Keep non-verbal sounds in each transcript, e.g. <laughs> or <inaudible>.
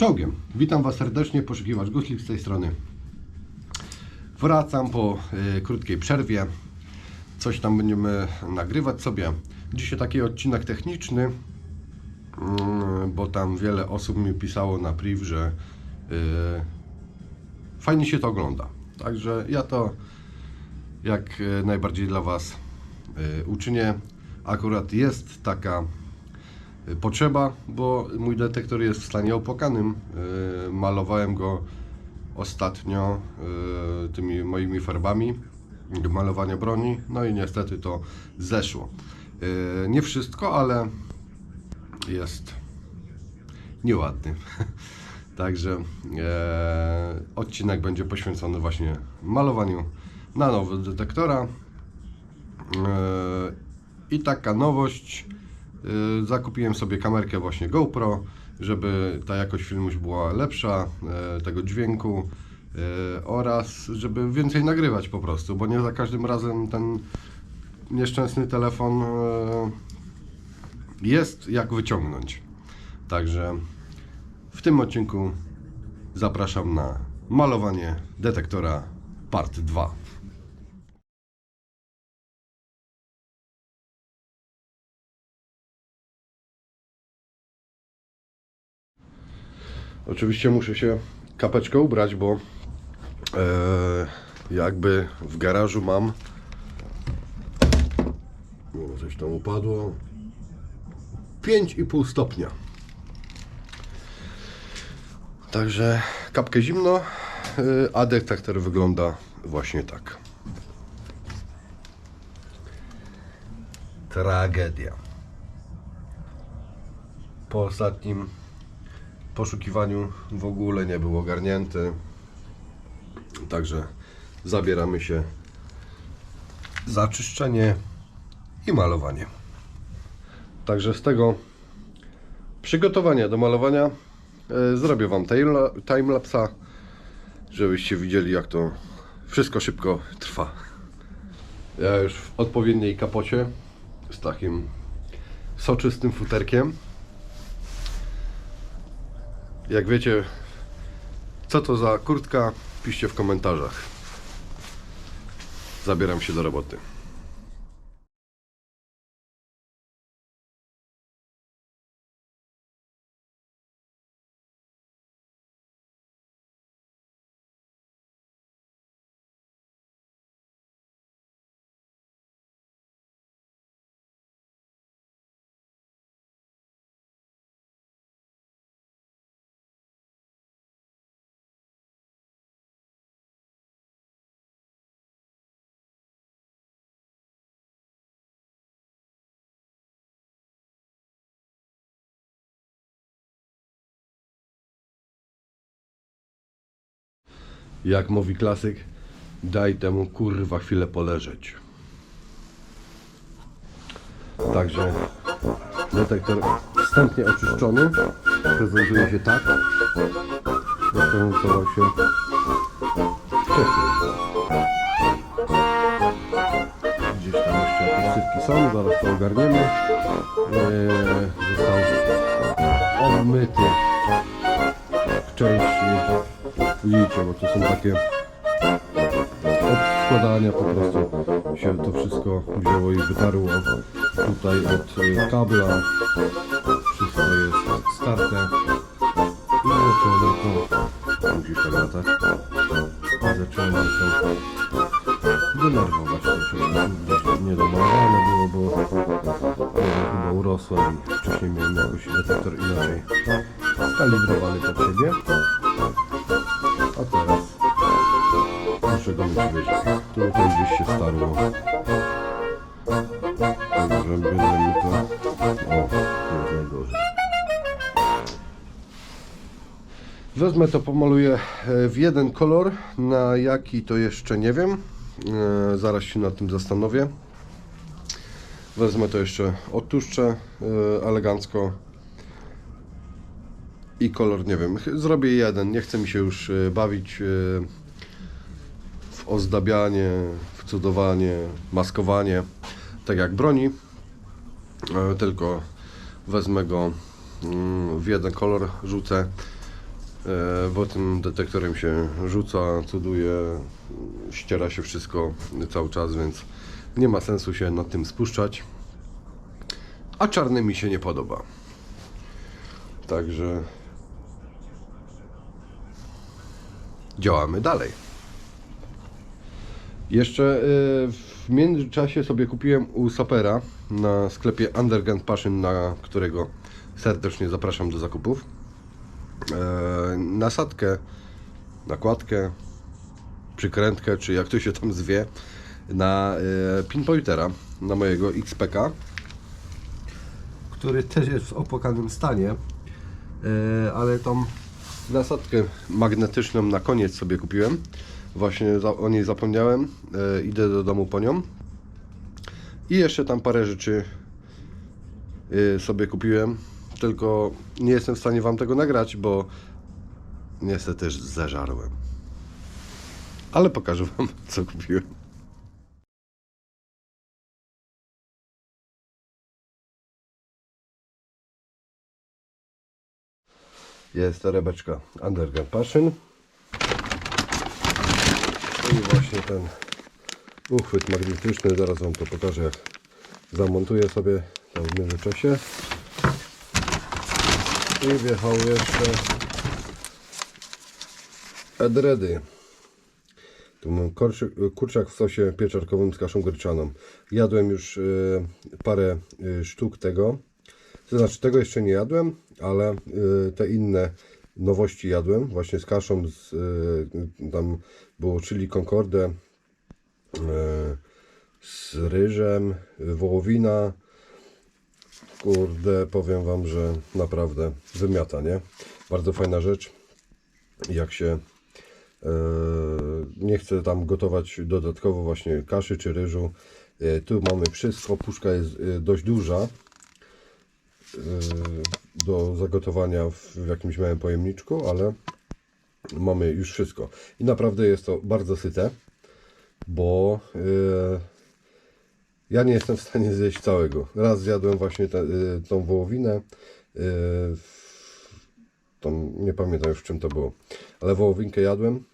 Czołgiem. Witam Was serdecznie, poszukiwacz Guslik z tej strony. Wracam po y, krótkiej przerwie. Coś tam będziemy nagrywać sobie. Dzisiaj taki odcinek techniczny, mm, bo tam wiele osób mi pisało na priv, że y, fajnie się to ogląda. Także ja to jak y, najbardziej dla Was y, uczynię. Akurat jest taka y, potrzeba, bo mój detektor jest w stanie opłakanym. Y, Malowałem go ostatnio y, tymi moimi farbami do malowania broni, no i niestety to zeszło. Y, Nie wszystko, ale jest nieładny. <laughs> Także e, odcinek będzie poświęcony właśnie malowaniu na nowo detektora. E, I taka nowość. E, Zakupiłem sobie kamerkę właśnie GoPro, żeby ta jakość filmu była lepsza, e, tego dźwięku e, oraz żeby więcej nagrywać po prostu, bo nie za każdym razem ten nieszczęsny telefon jest jak wyciągnąć. Także w tym odcinku zapraszam na malowanie detektora part 2. Oczywiście muszę się kapeczkę ubrać, bo e, jakby w garażu mam o, coś tam upadło 5,5 stopnia. Także kapkę zimno, y, a detektor wygląda właśnie tak. Tragedia. Po ostatnim poszukiwaniu w ogóle nie był ogarnięty. Także zabieramy się za czyszczenie i malowanie. Także z tego przygotowania do malowania e, zrobię Wam time- timelapsa, żebyście widzieli jak to wszystko szybko trwa. Ja już w odpowiedniej kapocie z takim soczystym futerkiem. Jak wiecie, co to za kurtka, piszcie w komentarzach. Zabieram się do roboty. Jak mówi klasyk, daj temu kurwa chwilę poleżeć. Także detektor wstępnie oczyszczony prezentuje się tak, jak prezentował się wcześniej. Gdzieś tam jeszcze jakieś sypki są, zaraz to ogarniemy. Eee, został obmyty w części widzicie, bo to są takie od składania po prostu. Się to wszystko wzięło i wytarło tutaj od y, kabla. Wszystko jest starte i zaczęło to musisz tak latać zaczęło to denerwować Gdzieś niedomalowane było, bo wiem, chyba urosłem wcześniej miałem jakoś detektor inaczej skalibrowany pod siebie mieć wyżej. Tutaj gdzieś się starło. Także byle mi to... O, jest najgorzej. Wezmę to, pomaluję e, w jeden kolor. Na jaki to jeszcze nie wiem. E, Zaraz się nad tym zastanowię. Wezmę to jeszcze, odtłuszczę e, elegancko i kolor nie wiem. Zrobię jeden. Nie chcę mi się już e, bawić ozdabianie, cudowanie, maskowanie, tak jak broni. E, Tylko wezmę go mm, w jeden kolor, rzucę E, bo tym detektorem się rzuca, cuduje, ściera się wszystko cały czas, więc nie ma sensu się nad tym spuszczać. A czarny mi się nie podoba. Także działamy dalej. Jeszcze y, w międzyczasie sobie kupiłem u Sapera na sklepie Underground Passion, na którego serdecznie zapraszam do zakupów. E, nasadkę, nakładkę, przykrętkę, czy jak to się tam zwie, na e, pinpointera, na mojego XPK, który też jest w opłakanym stanie, e, ale tą nasadkę magnetyczną na koniec sobie kupiłem. Właśnie za, o niej zapomniałem, e, idę do domu po nią. I jeszcze tam parę rzeczy y, sobie kupiłem, tylko nie jestem w stanie Wam tego nagrać, bo niestety też zażarłem. Ale pokażę Wam, <laughs> co kupiłem. Jest torebeczka Underground Passion. Właśnie ten uchwyt magnetyczny, zaraz Wam to pokażę jak zamontuję sobie to w międzyczasie. I wjechał jeszcze Edredy. Tu mam kurczak w sosie pieczarkowym z kaszą gryczaną. Jadłem już y, parę y, sztuk tego. To znaczy tego jeszcze nie jadłem, ale y, te inne nowości jadłem. Właśnie z kaszą, z, y, tam było chili concorde, y, z ryżem, wołowina. Kurde, powiem Wam, że naprawdę wymiata, nie? Bardzo fajna rzecz. Jak się e, nie chcę tam gotować dodatkowo właśnie kaszy czy ryżu. E, tu mamy wszystko. Puszka jest e, dość duża e, do zagotowania w, jakimś małym pojemniczku, ale mamy już wszystko. I naprawdę jest to bardzo syte, bo e, ja nie jestem w stanie zjeść całego. Raz zjadłem właśnie te, y, tą wołowinę. y, Tą, nie pamiętam już czym to było. Ale wołowinkę jadłem.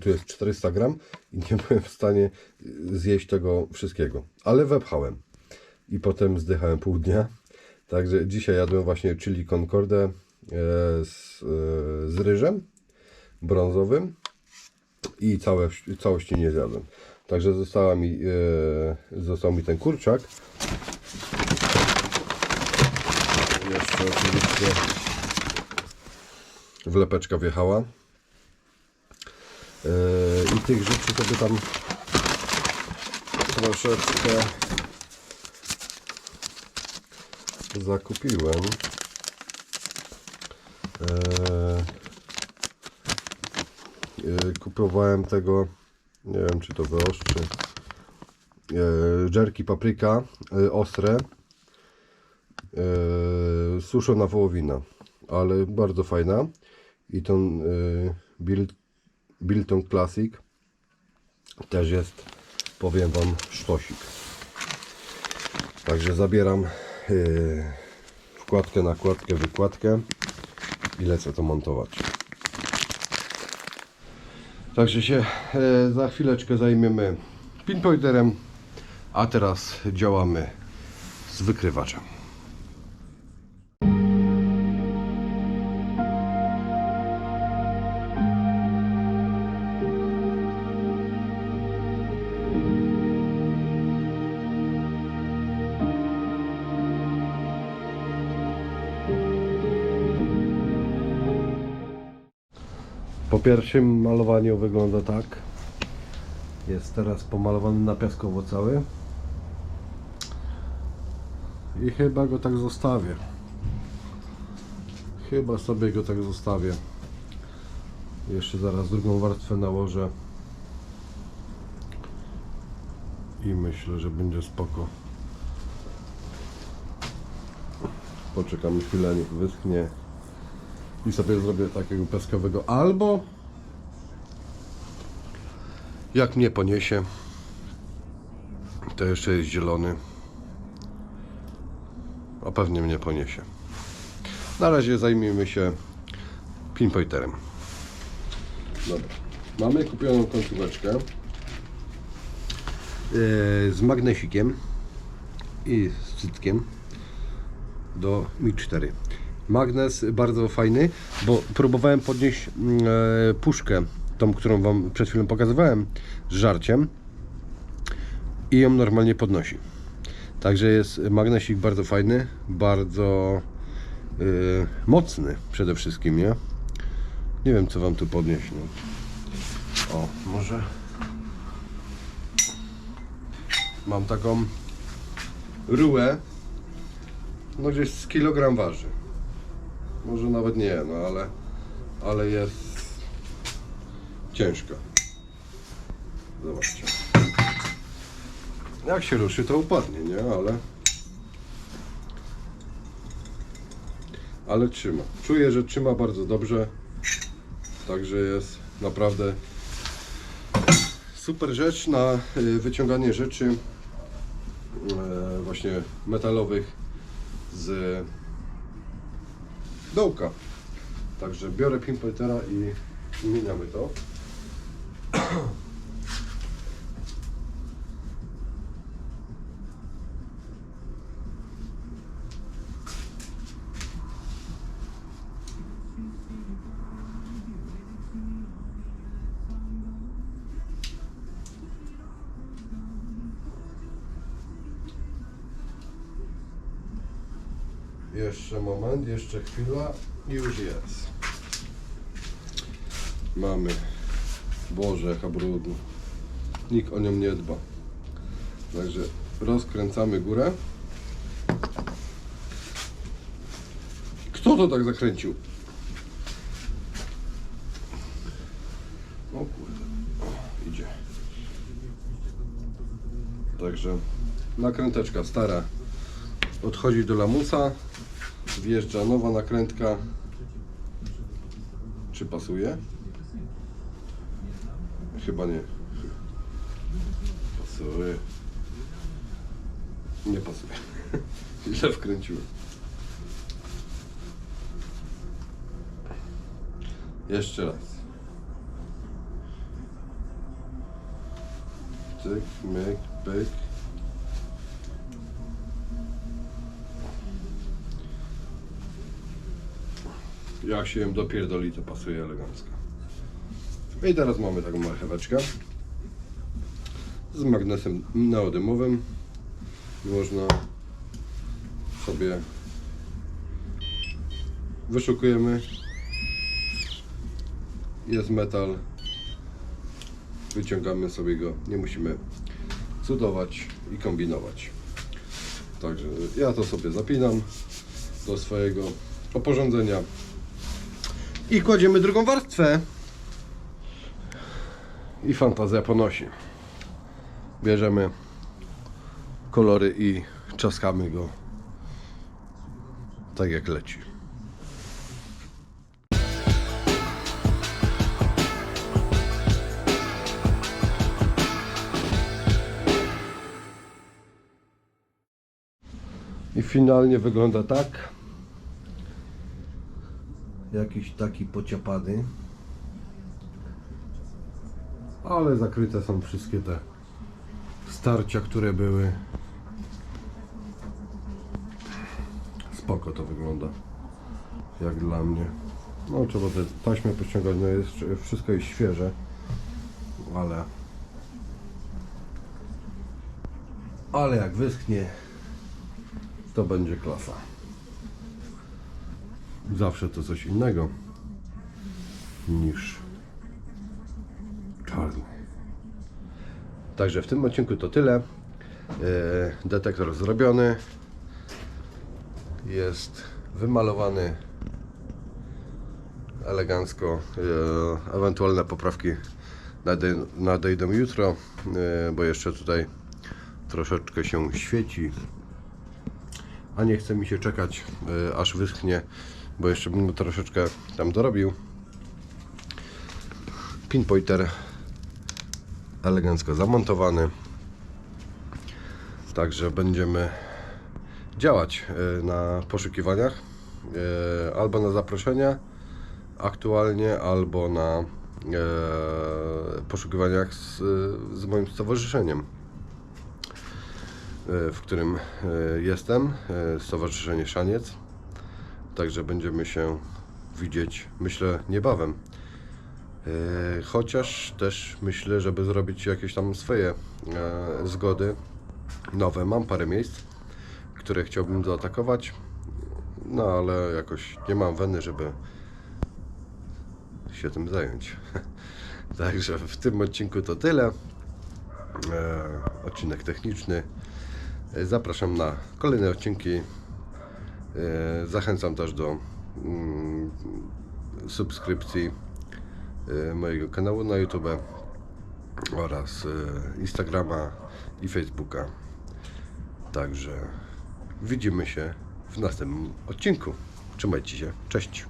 Tu jest 400 gram i nie <laughs> byłem w stanie y, zjeść tego wszystkiego. Ale wepchałem. I potem zdychałem pół dnia. Także dzisiaj jadłem właśnie chili concorde e, z, e, z ryżem brązowym i całe, całości nie zjadłem. Także została mi, e, został mi ten kurczak. Jeszcze oczywiście wlepeczka wjechała. I tych rzeczy sobie tam troszeczkę zakupiłem. E, e, kupowałem tego, nie wiem czy to wyostrzy, e, żerki papryka e, ostre, e, suszona wołowina, ale bardzo fajna i tą e, Bil, Bilton Classic też jest, powiem Wam, sztosik. Także zabieram e, wkładkę, nakładkę, wykładkę i lecę to montować. Także się e, za chwileczkę zajmiemy pinpointerem, a teraz działamy z wykrywaczem. Po pierwszym malowaniu wygląda tak. Jest teraz pomalowany na piaskowo cały. I chyba go tak zostawię. Chyba sobie go tak zostawię. Jeszcze zaraz drugą warstwę nałożę. I myślę, że będzie spoko. Poczekamy chwilę, niech wyschnie i sobie zrobię takiego piaskowego albo jak mnie poniesie to jeszcze jest zielony a pewnie mnie poniesie na razie zajmijmy się pinpointerem. Dobra. Mamy kupioną końcóweczkę yy, z magnesikiem i z cytkiem do Mi 4. Magnes bardzo fajny, bo próbowałem podnieść mm, e, puszkę, tą, którą Wam przed chwilą pokazywałem, z żarciem i ją normalnie podnosi. Także jest magnesik bardzo fajny, bardzo yy, mocny przede wszystkim, nie? Nie wiem co Wam tu podnieść. No. O, może mam taką rułę, no gdzieś z kilogram waży. Może nawet nie, no ale, ale jest ciężka. Zobaczcie. Jak się ruszy, to upadnie, nie? Ale. Ale trzyma. Czuję, że trzyma bardzo dobrze. Także jest naprawdę super rzecz na y, wyciąganie rzeczy e, właśnie metalowych z dołka. Także biorę pinpointera i zmieniamy to. Jeszcze moment, jeszcze chwila i już jest. Mamy. Boże, jaka brudna. Nikt o nią nie dba. Także rozkręcamy górę. Kto to tak zakręcił? O kurde. O, idzie. Także nakręteczka stara odchodzi do lamusa, wjeżdża nowa nakrętka. Czy pasuje? Chyba nie. Pasuje. Nie pasuje. <laughs> Źle wkręciłem. Jeszcze raz. Cyk, myk, pyk. Jak się ją dopierdoli, to pasuje elegancko. I teraz mamy taką marcheweczkę z magnesem neodymowym. Można sobie wyszukujemy. Jest metal. Wyciągamy sobie go. Nie musimy cudować i kombinować. Także ja to sobie zapinam do swojego oporządzenia i kładziemy drugą warstwę. I fantazja ponosi. Bierzemy kolory i czaskamy go tak jak leci. I finalnie wygląda tak jakiś taki pociapany. Ale zakryte są wszystkie te starcia, które były. Spoko to wygląda. Jak dla mnie. No trzeba te taśmy pościągać, no jest, wszystko jest świeże. Ale ale jak wyschnie to będzie klasa zawsze to coś innego niż czarny. Także w tym odcinku to tyle. E, Detektor zrobiony. Jest wymalowany elegancko. E, Ewentualne poprawki nadej- nadejdą jutro, e, bo jeszcze tutaj troszeczkę się świeci a nie chce mi się czekać aż wyschnie, bo jeszcze bym troszeczkę tam dorobił. Pinpointer elegancko zamontowany. Także będziemy działać y, na poszukiwaniach y, albo na zaproszenia, aktualnie albo na e, poszukiwaniach z, z moim stowarzyszeniem, e, w którym e, jestem, e, Stowarzyszenie Szaniec. Także będziemy się widzieć, myślę, niebawem. E, Chociaż też myślę, żeby zrobić jakieś tam swoje e, zgody nowe. Mam parę miejsc, które chciałbym zaatakować, no ale jakoś nie mam weny, żeby się tym zająć. <laughs> Także w tym odcinku to tyle. E, odcinek techniczny. Zapraszam na kolejne odcinki. E, Zachęcam też do mm, subskrypcji e, mojego kanału na YouTube oraz e, Instagrama i Facebooka. Także widzimy się w następnym odcinku. Trzymajcie się. Cześć.